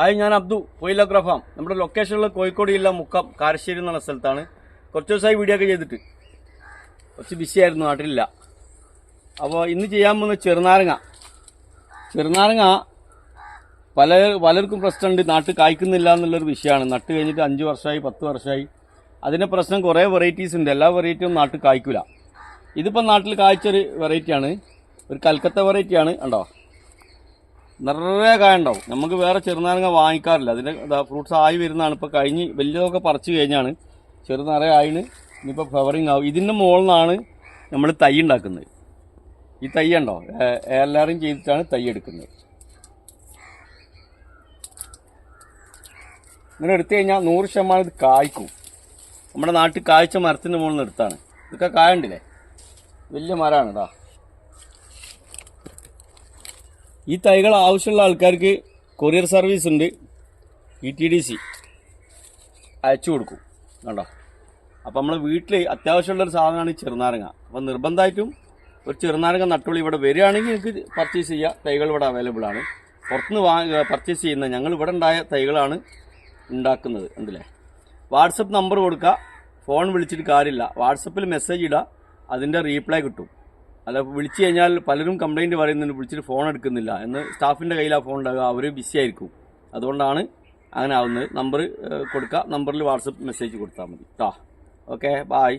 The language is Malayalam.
ഹായ് ഞാൻ അബ്ദു കൊയിലോഗ്രാഫാം നമ്മുടെ ലൊക്കേഷനിൽ കോഴിക്കോട് ജില്ല മുക്കം കാരശ്ശേരി എന്നുള്ള സ്ഥലത്താണ്. കുറച്ച് ദിവസമായി വീഡിയോ ഒക്കെ ചെയ്തിട്ട്. കുറച്ച് ബിസിയായിരുന്നു നാട്ടിലില്ല. അപ്പോൾ ഇന്ന് ചെയ്യാൻ പോകുന്ന ചെറുനാരങ്ങ. ചെറുനാരങ്ങ പല പലർക്കും പ്രശ്നമുണ്ട്. നാട്ടിൽ കായ്ക്കുന്നില്ല എന്നുള്ളൊരു വിഷയമാണ്. നട്ട് കഴിഞ്ഞിട്ട് അഞ്ച് വർഷമായി പത്ത് വർഷമായി. അതിന്റെ പ്രശ്നം കുറേ വെറൈറ്റീസ് ഉണ്ട്. എല്ലാ വെറൈറ്റിയും നാട്ടിൽ കായ്ക്കില്ല ഇതിപ്പോൾ നാട്ടിൽ കായ്ച്ചൊരു വെറൈറ്റിയാണ് ഒരു കൽക്കത്ത വെറൈറ്റിയാണ് ഉണ്ടോ നിറയെ കായ ഉണ്ടാവും. നമുക്ക് വേറെ ചെറുനാരങ്ങ വാങ്ങിക്കാറില്ല. അതിന്റെ ഫ്രൂട്ട്സ് ആയി വരുന്നതാണ്. ഇപ്പോൾ കഴിഞ്ഞ് വലിയതൊക്കെ പറിച്ച് കഴിഞ്ഞാണ് ചെറുനാരങ്ങ ആയിന് ഇനിയിപ്പോൾ ഫ്ലവറിങ് ആവും. ഇതിന്റെ മുകളിൽ നിന്നാണ് നമ്മൾ തൈ ഉണ്ടാക്കുന്നത്. ഈ തൈ ഉണ്ടോ എല്ലാവരും ചെയ്തിട്ടാണ് തൈ എടുക്കുന്നത്. ഇങ്ങനെ എടുത്തു കഴിഞ്ഞാൽ നൂറ് ശതമാനം ഇത് കായ്ക്കും. നമ്മുടെ നാട്ടിൽ കായ്ച്ച മരത്തിന്റെ മുകളിൽ നിന്ന് എടുത്താണ്. ഇതൊക്കെ കായ ഉണ്ടില്ലേ? വലിയ മരമാണ് കേട്ടോ ഈ തൈകൾ ആവശ്യമുള്ള ആൾക്കാർക്ക് കൊറിയർ സർവീസ് ഉണ്ട്. ഇ ടി ഡി സി അയച്ചു കൊടുക്കും. കണ്ടോ? അപ്പോൾ നമ്മൾ വീട്ടിൽ അത്യാവശ്യമുള്ളൊരു സാധനമാണ് ചെറുനാരങ്ങ. അപ്പോൾ നിർബന്ധമായിട്ടും ഒരു ചെറുനാരങ്ങ നട്ടുള്ളി ഇവിടെ വരികയാണെങ്കിൽ നിങ്ങൾക്ക് പർച്ചേസ് ചെയ്യുക തൈകൾ ഇവിടെ അവൈലബിൾ ആണ്. പുറത്തുനിന്ന് വാങ്ങുക പർച്ചേസ് ചെയ്യുന്ന ഞങ്ങൾ ഇവിടെ ഉണ്ടായ തൈകളാണ് ഉണ്ടാക്കുന്നത്. എന്തില്ലേ വാട്സപ്പ് നമ്പർ കൊടുക്കുക. ഫോൺ വിളിച്ചിട്ട് കാര്യമില്ല. വാട്സപ്പിൽ മെസ്സേജ് ഇടുക. അതിന്റെ റീപ്ലൈ കിട്ടും. അല്ല വിളിച്ചു കഴിഞ്ഞാൽ പലരും കംപ്ലൈന്റ് പറയുന്നുണ്ട് വിളിച്ചിട്ട് ഫോൺ എടുക്കുന്നില്ല. എന്ന് സ്റ്റാഫിന്റെ ആ ഫോൺ ഉണ്ടാകുക അവർ ബിസി ആയിരിക്കും. അതുകൊണ്ടാണ് അങ്ങനെ ആവുന്നത്. നമ്പർ കൊടുക്കുക നമ്പറിൽ വാട്സപ്പ് മെസ്സേജ് കൊടുത്താൽ മതി. കേട്ടോ ഓക്കെ ബായ്